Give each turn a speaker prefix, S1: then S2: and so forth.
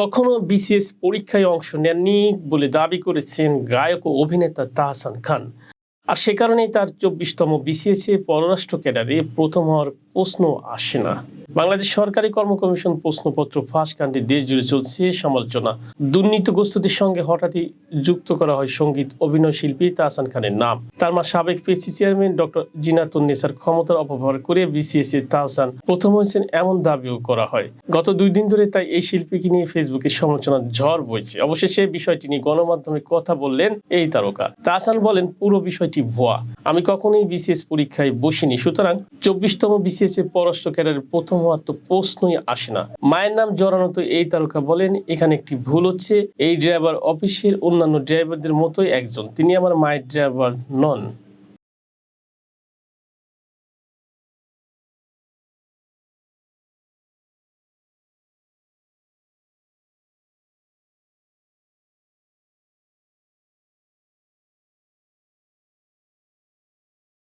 S1: কখনো বিসিএস পরীক্ষায় অংশ নেননি বলে দাবি করেছেন গায়ক ও অভিনেতা তাহসান খান। আর সে কারণেই তার চব্বিশতম বিসিএসে পররাষ্ট্র ক্যাডারে প্রথম হওয়ার প্রশ্ন আসে না। বাংলাদেশ সরকারি কর্ম কমিশন প্রশ্নপত্র ফাঁস কাণ্ডে দেশ জুড়ে চলছে সমালোচনা। দুর্নীতিগ্রস্তদের সঙ্গে হঠাৎই যুক্ত করা হয় সংগীত অভিনয় শিল্পী তাহসান খানের নাম। তার মা সাবেক পিএসসি চেয়ারম্যান ডক্টর জিনাতুন নেসার ক্ষমতার অপব্যবহার করে বিসিএস এ তাহসান প্রথম হয়েছেন এমন দাবিও করা হয়। গত দুই দিন ধরে তাই এই শিল্পীকে নিয়ে ফেসবুকে সমালোচনার ঝড় বইছে। অবশেষে বিষয়টি নিয়ে গণমাধ্যমে কথা বললেন এই তারকা। তাহসান বলেন, পুরো বিষয়টি ভুয়া। আমি কখনোই বিসিএস পরীক্ষায় বসিনি। সুতরাং চব্বিশতম বিসিএস এ পররাষ্ট্র ক্যাডারের প্রথম হওয়ার তো প্রশ্নই আসে না। মায়ের নাম জড়ানো তো এই তারকা বলেন, এখানে একটি ভুল হচ্ছে। এই ড্রাইভার অফিসের অন্যান্য ড্রাইভারদের মতোই একজন। তিনি আমার মায়ের ড্রাইভার নন।